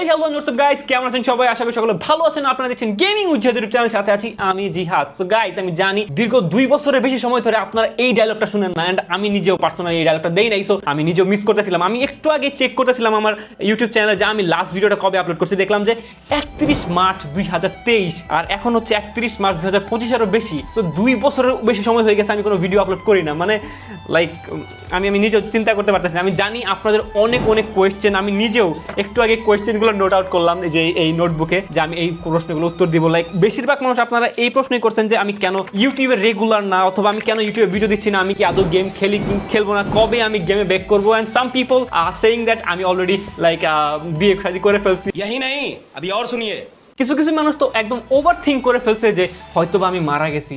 Hey hello নোটসঅপ guys কেমন আছেন সবাই? আশা করি সকলে ভালো আছেন। আপনারা দেখছেন গেমিং চ্যানেল সাথে আছি আমি জিহাদ। সো গাইস আমি জানি দীর্ঘ দুই বছরের বেশি সময় ধরে আপনারা এই ডায়লগটা শুনেন না আমি নিজেও পার্সোনালি এই ডায়লগটা দেই নাই সো আমি নিজেও মিস করতেছিলাম। আমি একটু আগে চেক করতেছিলাম আমার ইউটিউব চ্যানেলে যে আমি লাস্ট ভিডিওটা কবে আপলোড করছি, দেখলাম যে একত্রিশ মার্চ দুই হাজার তেইশ, আর এখন হচ্ছে একত্রিশ মার্চ দুই হাজার পঁচিশেরও বেশি। সো দুই বছরের বেশি সময় হয়ে গেছে আমি কোনো ভিডিও আপলোড করি না। মানে লাইক আমি আমি নিজেও চিন্তা করতে পারতেছি। আমি জানি আপনাদের অনেক অনেক কোয়েশ্চেন আমি নিজেও একটু আগে কোয়েশ্চেনগুলো নোট আউট করলাম যে এই নোটবুকে যে আমি এই প্রশ্নগুলো উত্তর দিব লাইক বেশিরভাগ মানুষ আপনারা এই প্রশ্নই করছেন যে আমি কেন ইউটিউবে রেগুলার না অথবা আমি কেন ইউটিউবে ভিডিও দিচ্ছি না আমি কি আদৌ গেম খেলি কি খেলবো না কবে আমি গেমে ব্যাক করবো and some people are saying that আমি অলরেডি লাইক বিয়ে শাদি করে ফেলছি यही नहीं अभी और सुनिए কিছু কিছু মানুষ তো একদম ওভার থিঙ্ক করে ফেলছে যে হয়তোবা আমি মারা গেছি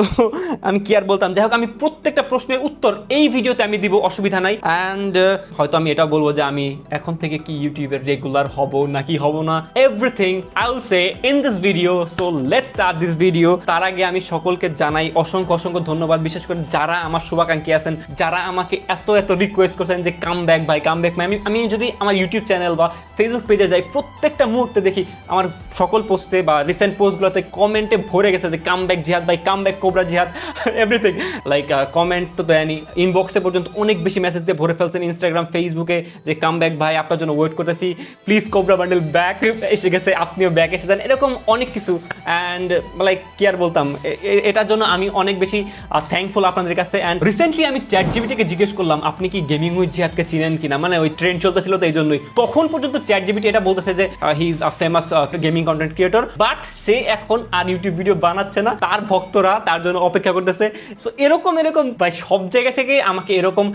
সো আমি কি আর বলতাম? যাই হোক, আমি প্রত্যেকটা প্রশ্নের উত্তর এই ভিডিওতে আমি দিব, অসুবিধা নাই। অ্যান্ড হয়তো আমি এটা বলব যে আমি এখন থেকে কি ইউটিউবের রেগুলার হব নাকি হব না? Everything I will say in this video so let's start this video তার আগে আমি সকলকে জানাই অসংখ্য অসংখ্য ধন্যবাদ। বিশেষ করে যারা আমার শুভাকাঙ্ক্ষী আছেন, যারা আমাকে এত এত রিকোয়েস্ট করছেন যে কাম ব্যাক ভাই কাম ব্যাক আমি আমি যদি আমার ইউটিউব চ্যানেল বা ফেসবুক পেজে যাই, প্রত্যেকটা মুহূর্তে দেখি আমার সকল পোস্টে বা রিসেন্ট পোস্টগুলোতে কমেন্টে ভরে গেছে যে কাম ব্যাক জিহাদ ভাই come back Cobra Jihad everything like comment তো দেয়নি। ইনবক্সে পর্যন্ত অনেক বেশি মেসেজ দিয়ে ভরে ফেলছেন ইনস্টাগ্রাম ফেসবুকে যে কাম ব্যাক ভাই, আপনার জন্য ওয়েট করতেছি। প্লিজ কোবরা বান্ডেল ব্যাক এসে গেছে, আপনিও ব্যাক এসেছেন। এরকম অনেক কিছু। অ্যান্ড লাইক কি আর বলতাম? এটার জন্য আমি অনেক বেশি থ্যাঙ্কফুল আপনাদের কাছে। অ্যান্ড রিসেন্টলি আমি চ্যাট জিবিটিকে জিজ্ঞেস করলাম, আপনি কি গেমিং উইথ জিহাদকে চিনেন কিনা? মানে ওই ট্রেন্ড চলতেছিল তো এই জন্যই তখন পর্যন্ত চ্যাট জিবিটি এটা বলতেছে যে he is a famous gaming content creator but সে এখন আর ইউটিউব ভিডিও বানাচ্ছে না। তার ভক্তরা, তার জন্য অপেক্ষা করতেছে। সো এরকম এরকম, ভাই, সব জায়গা থেকে আমাকে এরকম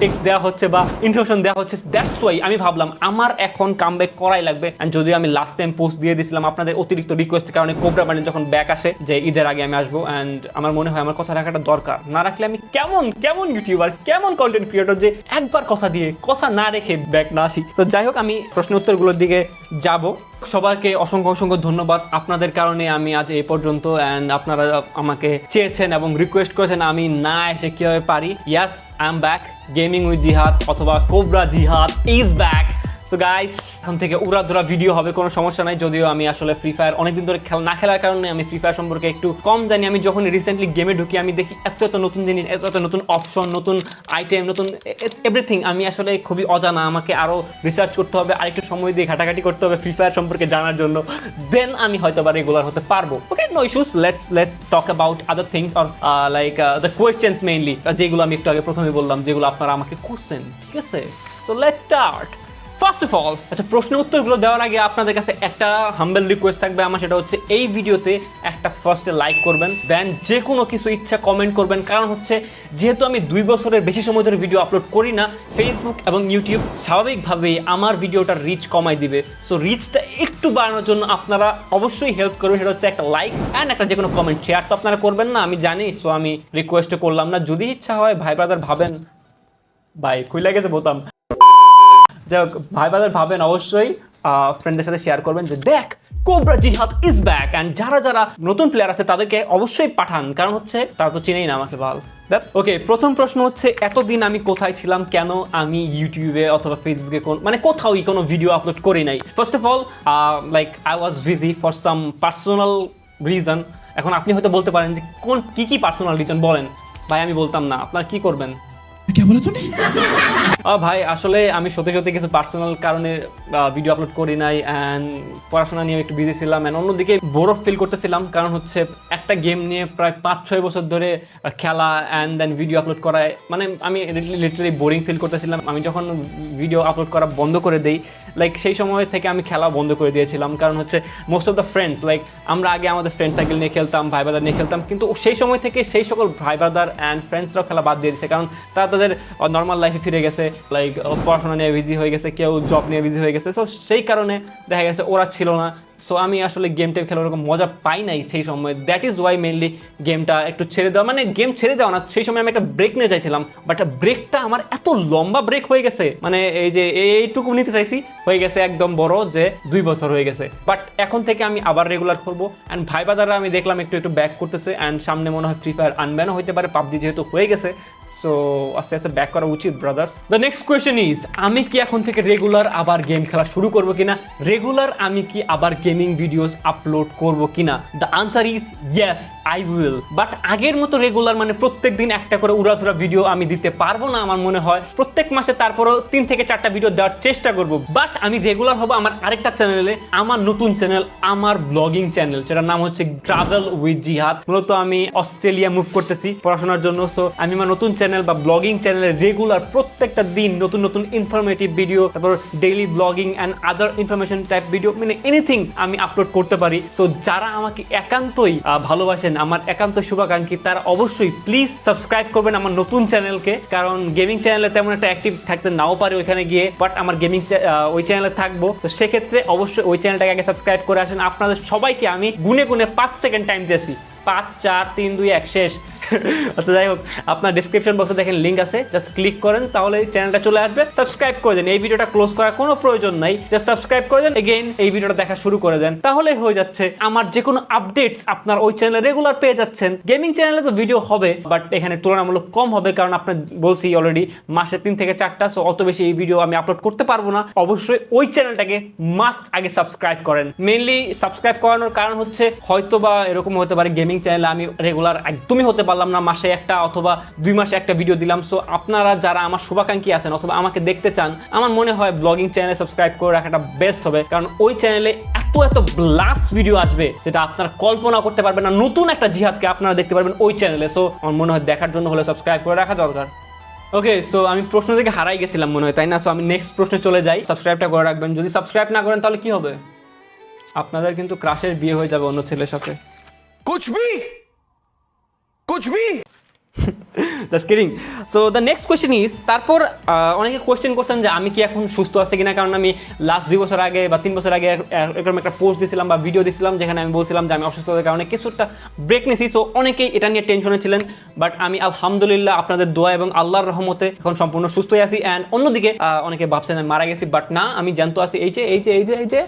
টেক্সট দেওয়া হচ্ছে বা ইনফরমেশন দেওয়া হচ্ছে। দ্যাটস ওয়াই আমি ভাবলাম, আমার এখন কাম ব্যাক করাই লাগবে। অ্যান্ড যদিও আমি লাস্ট টাইম পোস্ট দিয়ে দিয়েছিলাম আপনাদের অতিরিক্ত রিকোয়েস্টের কারণে কোবরা বান্ডেল যখন ব্যাক আসে, যে ঈদের আগে আমি আসব অ্যান্ড আমার মনে হয় আমার কথা রাখাটা দরকার। না রাখলে আমি কেমন কেমন ইউটিউবার কেমন কন্টেন্ট ক্রিয়েটর যে একবার কথা দিয়ে, কথা না রেখে ব্যাক না আসি। তো যাই হোক, আমি প্রশ্ন উত্তরগুলোর দিকে যাব। সবাইকে অসংখ্য অসংখ্য ধন্যবাদ। আপনাদের কারণে আমি আজ এই পর্যন্ত অ্যান্ড আপনারা আমাকে চেয়েছেন এবং রিকোয়েস্ট করেছেন আমি না এসে কীভাবে পারি। Yes I am back gaming with Jihad অথবা কোবরা জিহাদ ইজ ব্যাক সো গাইস এখন থেকে উড়াধুরা ভিডিও হবে, কোনো সমস্যা নাই। যদিও আমি আসলে ফ্রি ফায়ার অনেকদিন ধরে খেলা না খেলার কারণে আমি ফ্রি ফায়ার সম্পর্কে একটু কম জানি। আমি যখন রিসেন্টলি গেমে ঢুকি, আমি দেখি এত এত নতুন জিনিস, এত এত নতুন অপশন নতুন আইটেম নতুন এভরিথিং আমি আসলে খুবই অজানা। আমাকে আরও রিসার্চ করতে হবে, আরেকটু সময় দিয়ে ঘাটাঘাটি করতে হবে ফ্রি ফায়ার সম্পর্কে জানার জন্য। দেন আমি হয়তো বা রেগুলার হতে পারব। Okay no issues let's let's talk about other things or like the questions mainly যেগুলো আমি একটু আগে প্রথমে বললাম, যেগুলো আপনারা আমাকে খুঁজছেন ঠিক আছে? So let's start first of all আচ্ছা প্রশ্ন উত্তরগুলো দেওয়ার আগে আপনাদের কাছে একটা হাম্বেল রিকোয়েস্ট থাকবে আমার, সেটা হচ্ছে এই ভিডিওতে একটা ফার্স্টে লাইক করবেন দেন যে কোনো কিছু ইচ্ছা কমেন্ট করবেন। কারণ হচ্ছে, যেহেতু আমি দুই বছরের বেশি সময় ধরে ভিডিও আপলোড করি না ফেসবুক এবং ইউটিউব স্বাভাবিকভাবেই আমার ভিডিওটার রিচ কমাই দিবে। সো রিচটা একটু বাড়ানোর জন্য আপনারা অবশ্যই হেল্প করবেন, সেটা হচ্ছে একটা লাইক অ্যান্ড একটা যে কোনো কমেন্ট শেয়ার তো আপনারা করবেন না, আমি জানি সো আমি রিকোয়েস্ট করলাম না। যদি ইচ্ছা হয়, ভাই ব্রাদার ভাবেন। ভাই খুলে গেছে বোতাম। যাই হোক ভাই বাজার ভাবেন অবশ্যই ফ্রেন্ডের সাথে শেয়ার করবেন যে, দেখ কোবরা জিহাদ ইজ ব্যাক অ্যান্ড যারা যারা নতুন প্লেয়ার আছে, তাদেরকে অবশ্যই পাঠান। কারণ হচ্ছে, তারা তো চিনেই না আমাকে ভালো। ওকে প্রথম প্রশ্ন হচ্ছে, এতদিন আমি কোথায় ছিলাম? কেন আমি ইউটিউবে অথবা ফেসবুকে কোন মানে কোথাওই কোনো ভিডিও আপলোড করি নাই। First of all like I was busy for some personal reason এখন আপনি হয়তো বলতে পারেন যে, কোন, কি কি পার্সোনাল রিজন বলেন। ভাই, আমি বলতাম না। আপনার কি করবেন? क्या बोला तूने আহ, ভাই আসলে আমি সত্যি সত্যি কিছু পার্সোনাল কারণে ভিডিও আপলোড করি নাই অ্যান্ড পড়াশোনা নিয়ে একটু বিজি ছিলাম অ্যান্ড অন্যদিকে বোরও ফিল করতেছিলাম কারণ হচ্ছে একটা গেম নিয়ে প্রায় পাঁচ ছয় বছর ধরে আহ, খেলা অ্যান্ড দেন ভিডিও আপলোড করায় মানে আমি লিটারালি বোরিং ফিল করতেছিলাম আমি যখন ভিডিও আপলোড করা বন্ধ করে দেই লাইক সেই সময় থেকে আমি খেলা বন্ধ করে দিয়েছিলাম কারণ হচ্ছে most of the friends like আমরা আগে আমাদের ফ্রেন্ড সাইকেল নিয়ে খেলতাম ভাই ব্রাদার নিয়ে খেলতাম কিন্তু সেই সময় থেকে সেই সকল ভাই ব্রাদার অ্যান্ড ফ্রেন্ডসরাও খেলা বাদ দিয়ে দিচ্ছে কারণ তারা তাদের নর্মাল লাইফে ফিরে গেছে লাইক পড়াশোনা নিয়ে বিজি হয়ে গেছে, কেউ জব নিয়ে বিজি হয়ে গেছে সো সেই কারণে দেখা গেছে ওরা ছিল না। সো আমি আসলে গেম টেম খেলে ওরকম মজা পাই নাই সেই সময়। দ্যাট ইজ ওয়াই মেনলি গেমটা একটু ছেড়ে দেওয়া মানে গেম ছেড়ে দেওয়া না, সেই সময় আমি একটা ব্রেক নিতে চাইছিলাম বাট ব্রেকটা আমার এত লম্বা ব্রেক হয়ে গেছে মানে এই যে এইটুকু নিতে চাইছি, হয়ে গেছে একদম বড় যে দুই বছর হয়ে গেছে। বাট এখন থেকে আমি আবার রেগুলার করব অ্যান্ড ভাই বাদাররা আমি দেখলাম একটু একটু ব্যাক করতেছে অ্যান্ড সামনে মনে হয় ফ্রি ফায়ার আনব্যানও হতে পারে, পাবজি যেহেতু হয়ে গেছে সো আস্তে আস্তে ব্যাক করা উচিত brothers the next question is আমি কি এখন থেকে রেগুলার আবার গেম খেলা শুরু করব কিনা? রেগুলার আমি কি আবার গেমিং ভিডিওস আপলোড করব কিনা? The answer is yes I will but আগের মতো রেগুলার মানে প্রত্যেক দিন একটা করে উড়াধুরা ভিডিও আমি দিতে পারব না আমার মনে হয়। প্রত্যেক মাসে তারপরও তিন থেকে চারটা ভিডিও দেওয়ার চেষ্টা করব। বাট আমি রেগুলার হব আমার আরেকটা চ্যানেলে আমার নতুন চ্যানেল আমার ব্লগিং চ্যানেল যেটার নাম হচ্ছে ট্রাভেল উইথ জিহাদ মূলত আমি অস্ট্রেলিয়া মুভ করতেছি পড়াশোনার জন্য। সো আমি আমার নতুন চ্যানেল বা ব্লগিং চ্যানেলে রেগুলার প্রত্যেকটা দিন নতুন নতুন ইনফরমেটিভ ভিডিও তারপর daily blogging and other information type video মানে এনিথিং আমি আপলোড করতে পারি। সো যারা আমাকে একান্তই ভালোবাসেন, আমার একান্ত শুভাকাঙ্ক্ষী, তারা অবশ্যই প্লিজ সাবস্ক্রাইব করবেন আমার নতুন চ্যানেলকে কারণ গেমিং চ্যানেলে তেমন একটা অ্যাক্টিভ থাকতে নাও পারে ওইখানে গিয়ে বাট আমার গেমিং ওই চ্যানেলে থাকব। তো সেক্ষেত্রে অবশ্যই ওই চ্যানেলটাকে আগে সাবস্ক্রাইব করে আসেন। আপনাদের সবাইকে আমি গুনে গুনে পাঁচ সেকেন্ড টাইম দিয়েছি। পাঁচ, চার, তিন, দুই, এক, শেষ। আচ্ছা যাই হোক, আপনার ডিসক্রিপশন বক্সে দেখেন লিঙ্ক আছে। জাস্ট ক্লিক করেন, তাহলে এই চ্যানেলটা চলে আসবে। সাবস্ক্রাইব করে দেন। এই ভিডিওটা ক্লোজ করার কোনো প্রয়োজন নাই। জাস্ট সাবস্ক্রাইব করে দেন। এগেইন এই ভিডিওটা দেখা শুরু করে দেন। তাহলে হয়ে যাচ্ছে, আমার যে কোনো আপডেটস আপনার ওই চ্যানেলে রেগুলার পেয়ে যাচ্ছেন। গেমিং চ্যানেলে তো ভিডিও হবে বাট এখানে তুলনামূলক কম হবে, কারণ আপনার বলছি অলরেডি মাসে তিন থেকে চারটা সো অত বেশি এই ভিডিও আমি আপলোড করতে পারব না। অবশ্যই ওই চ্যানেলটাকে মাস্ট আগে সাবস্ক্রাইব করেন। মেনলি সাবস্ক্রাইব করানোর কারণ হচ্ছে হয়তো বা এরকম হতে পারে গেমিং চ্যানেলে আমি রেগুলার একদমই হতে পারলাম পারলাম না, মাসে একটা অথবা দুই মাসে একটা ভিডিও দিলাম। সো আপনারা যারা আমার শুভাকাঙ্ক্ষী আছেন অথবা আমাকে দেখতে চান, আমার মনে হয় ব্লগিং চ্যানেল সাবস্ক্রাইব করে রাখাটা বেস্ট হবে। কারণ ওই চ্যানেলে এত এত ব্লাস্ট ভিডিও আসবে যেটা আপনারা কল্পনা করতে পারবেন না। নতুন একটা জিহাদকে আপনারা দেখতে পারবেন ওই চ্যানেলে সো আমার মনে হয় দেখার জন্য হলে সাবস্ক্রাইব করে রাখা দরকার। ওকে সো আমি প্রশ্ন থেকে হারাই গেছিলাম মনে হয়, তাই না? সো আমি নেক্সট প্রশ্নে চলে যাই। সাবস্ক্রাইবটা করে রাখবেন। যদি সাবস্ক্রাইব না করেন তাহলে কি হবে? আপনাদের কিন্তু ক্রাশের বিয়ে হয়ে যাবে অন্য ছেলের সাথে। কুচবি কুছ V just kidding so the next question is তারপর অনেকে কোয়েশ্চেন করছেন যে আমি কি এখন সুস্থ আছে কিনা? কারণ আমি লাস্ট দুই বছর আগে বা তিন বছর আগে এরকম একটা পোস্ট দিয়েছিলাম বা ভিডিও দিয়েছিলাম যেখানে আমি বলছিলাম যে আমি অসুস্থতার কারণে কিছুটা ব্রেক নিয়েছি। সো অনেকেই এটা নিয়ে টেনশনে ছিলেন বাট আমি আলহামদুলিল্লাহ আপনাদের দোয়া এবং আল্লাহর রহমতে এখন সম্পূর্ণ সুস্থই আছি। অ্যান্ড অন্যদিকে অনেকে ভাবছেন আমি মারা গেছি বাট না, আমি জানতো আছি। এই যে এই যে এই যে এই যে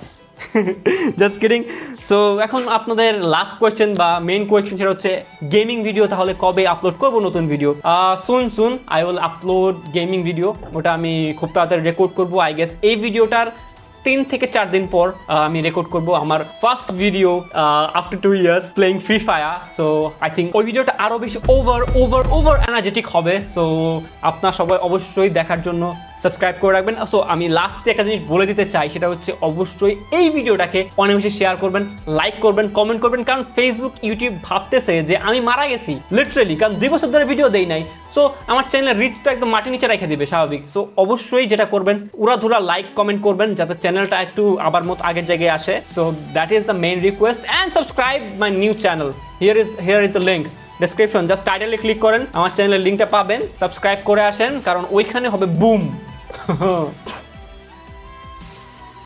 জাস্ট কিডিং সো এখন আপনাদের লাস্ট কোয়েশ্চেন বা মেইন কোয়েশ্চেন সেটা হচ্ছে গেমিং ভিডিও তাহলে কবে আপলোড করব নতুন video soon soon I will upload gaming video ওটা আমি খুব তাড়াতাড়ি রেকর্ড করব আই গেস এই ভিডিওটার তিন থেকে চার দিন পর আমি রেকর্ড করব আমার first video after two years playing free fire so I think ওই ভিডিওটা আরও বেশি ওভার ওভার ওভার এনার্জেটিক হবে। সো আপনার সবাই অবশ্যই দেখার জন্য সাবস্ক্রাইব করে রাখবেন। সো আমি লাস্টে একটা জিনিস বলে দিতে চাই, সেটা হচ্ছে অবশ্যই এই ভিডিওটাকে অনেক বেশি শেয়ার করবেন লাইক করবেন কমেন্ট করবেন। কারণ ফেসবুক ইউটিউব ভাবতেছে যে আমি মারা গেছি লিটারেলি কারণ দুই বছর ধরে ভিডিও দেই নাই। সো আমার চ্যানেলের রিচটা একদম মাটি নিচে রেখে দিবে, স্বাভাবিক। সো অবশ্যই যেটা করবেন, উড়াধুরা লাইক কমেন্ট করবেন, যাতে চ্যানেলটা একটু আবার মত আগের জায়গায় আসে। So that is the main request and subscribe my new channel here is here is the link description just টাইটেলে click করেন, আমার চ্যানেলের লিঙ্কটা পাবেন সাবস্ক্রাইব করে আসেন, কারণ ওইখানে হবে বুম